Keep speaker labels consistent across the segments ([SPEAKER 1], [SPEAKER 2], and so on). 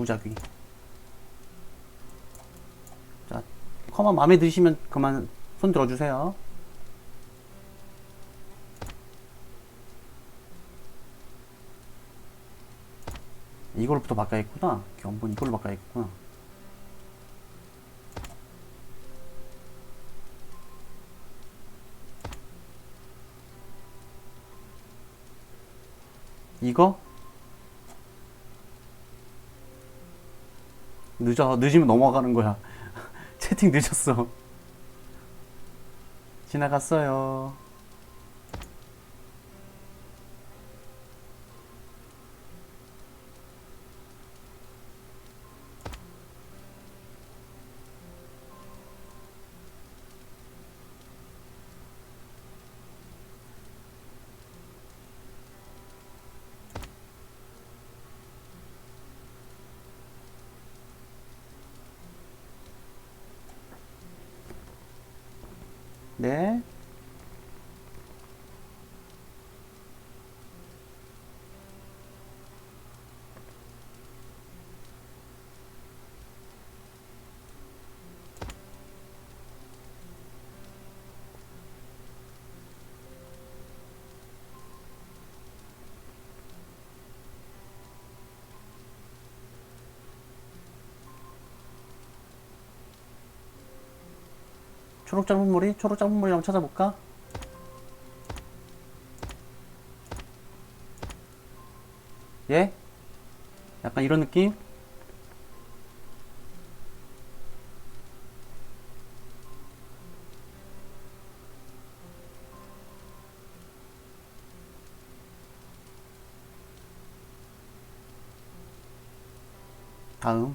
[SPEAKER 1] 무작위. 자, 커만 마음에 드시면 그만 손 들어주세요. 이걸부터 바꿔야겠구나. 견본 이걸로 바꿔야겠구나. 이거? 늦어. 늦으면 넘어가는 거야. 채팅 늦었어. 지나갔어요. 네. 초록 짧은 머리? 초록 짧은 머리 한번 찾아볼까? 예? 약간 이런 느낌? 다음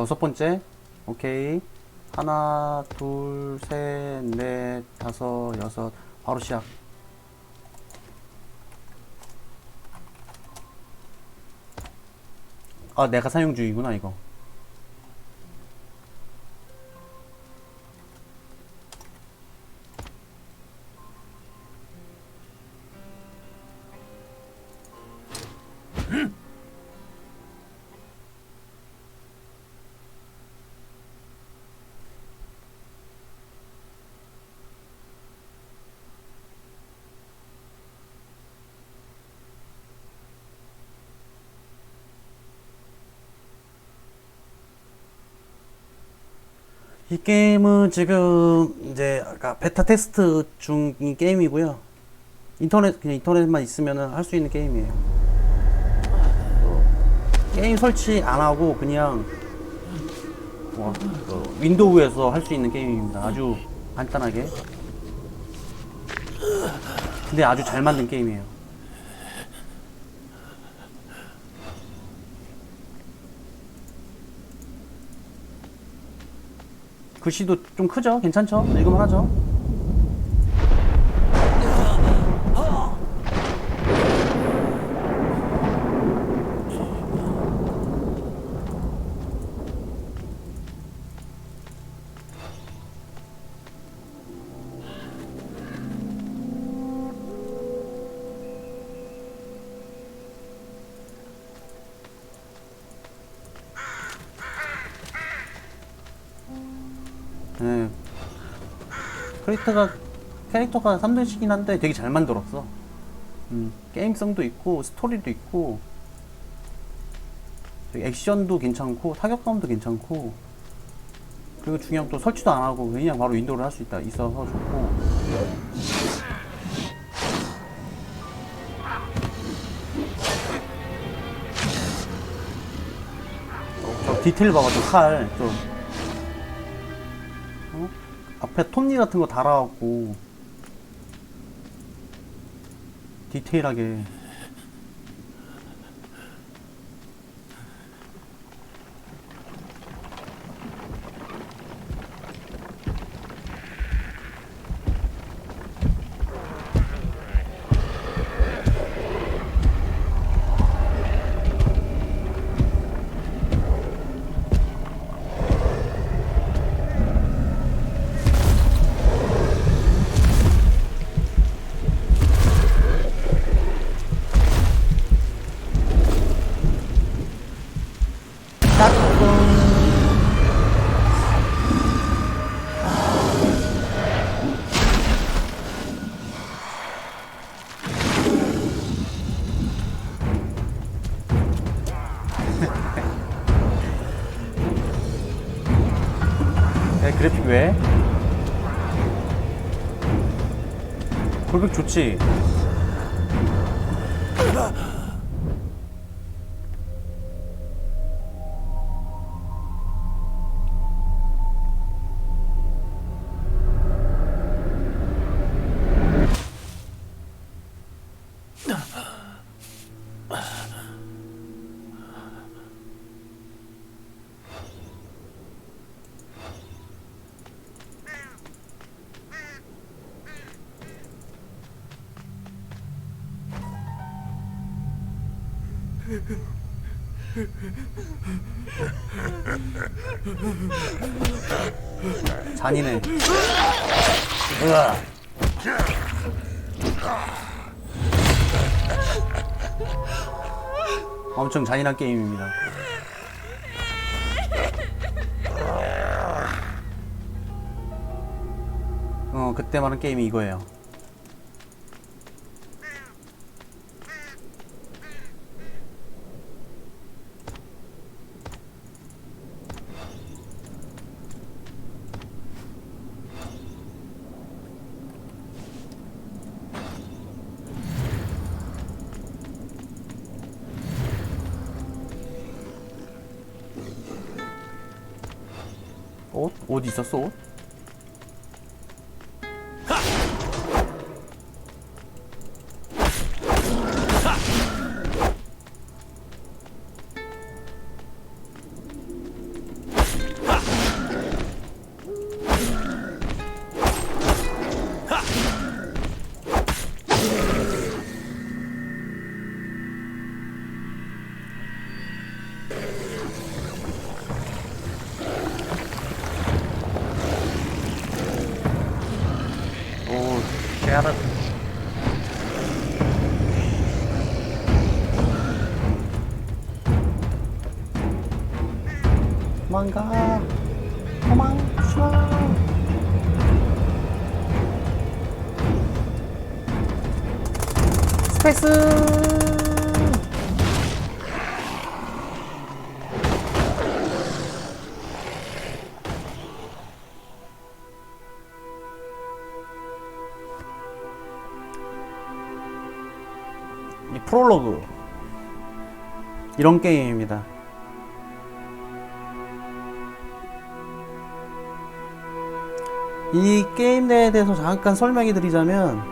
[SPEAKER 1] 여섯 번째. 오케이. 하나, 둘, 셋, 넷, 다섯, 여섯. 바로 시작. 아, 내가 사용 중이구나, 이거. 이 게임은 지금 이제 아까 베타 테스트 중인 게임이고요. 인터넷 그냥 인터넷만 있으면은 할수 있는 게임이에요. 어, 게임 설치 안 하고 그냥 뭐, 그 윈도우에서 할 수 있는 게임입니다. 아주 간단하게. 근데 아주 잘 만든 게임이에요. 글씨도 좀 크죠? 괜찮죠? 읽으면 하죠? 캐릭터가 캐릭터가 3등씩이긴 한데 되게 잘 만들었어. 음, 게임성도 있고 스토리도 있고 액션도 괜찮고 타격감도 괜찮고 그리고 중요한 또 설치도 안 하고 그냥 바로 윈도우를 할 수 있다 있어서 좋고 저 디테일 봐봐 저칼좀 어? 앞에 톱니 같은 거 달아갖고 디테일하게 네, 그래픽 왜? 골백 좋지. 잔인해. 으아. 엄청 잔인한 게임입니다. 어, 그때 말한 게임이 이거예요. 옷? 옷 있었어, 옷? 개알아. 도망가. 도망쳐. 스페이스. 이 프롤로그 이런 게임입니다. 이 게임 내에 대해서 잠깐 설명해 드리자면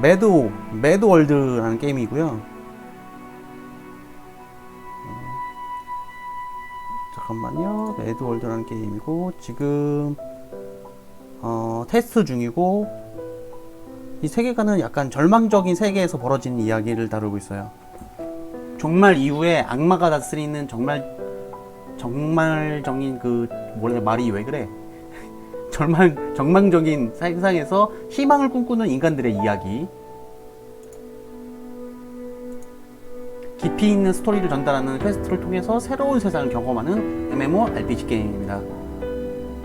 [SPEAKER 1] 매드 매드 월드라는 게임이고요. 음, 잠깐만요. 매드 월드라는 게임이고 지금 어, 테스트 중이고 이 세계관은 약간 절망적인 세계에서 벌어지는 이야기를 다루고 있어요. 종말 이후에 악마가 다스리는 정말 정말적인 그 뭐래 말이 왜 그래? 절망 정망적인 세상에서 희망을 꿈꾸는 인간들의 이야기. 깊이 있는 스토리를 전달하는 퀘스트를 통해서 새로운 세상을 경험하는 MMORPG 게임입니다.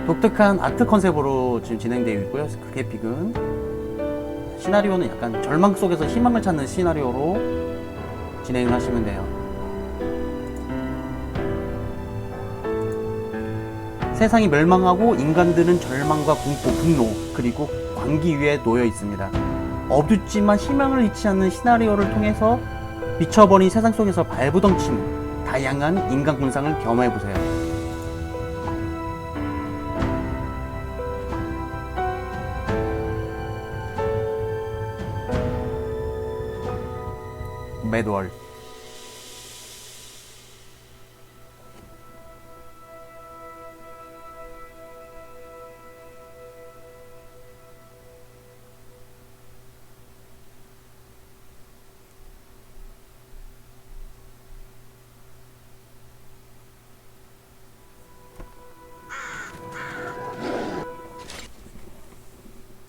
[SPEAKER 1] 독특한 아트 컨셉으로 지금 진행되어 있고요. 그 그래픽은 시나리오는 약간 절망 속에서 희망을 찾는 시나리오로 진행을 하시면 돼요. 세상이 멸망하고 인간들은 절망과 공포, 분노, 그리고 광기 위에 놓여 있습니다. 어둡지만 희망을 잃지 않는 시나리오를 통해서 미쳐버린 세상 속에서 발부덩치는 다양한 인간 군상을 경험해 보세요. 매드월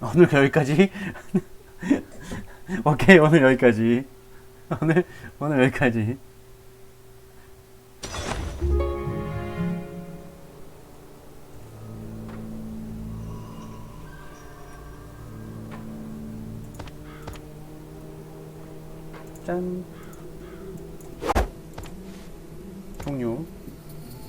[SPEAKER 1] 오늘 여기까지? 오케이 오늘 여기까지 오늘 오늘 여기까지. 짠. 종료.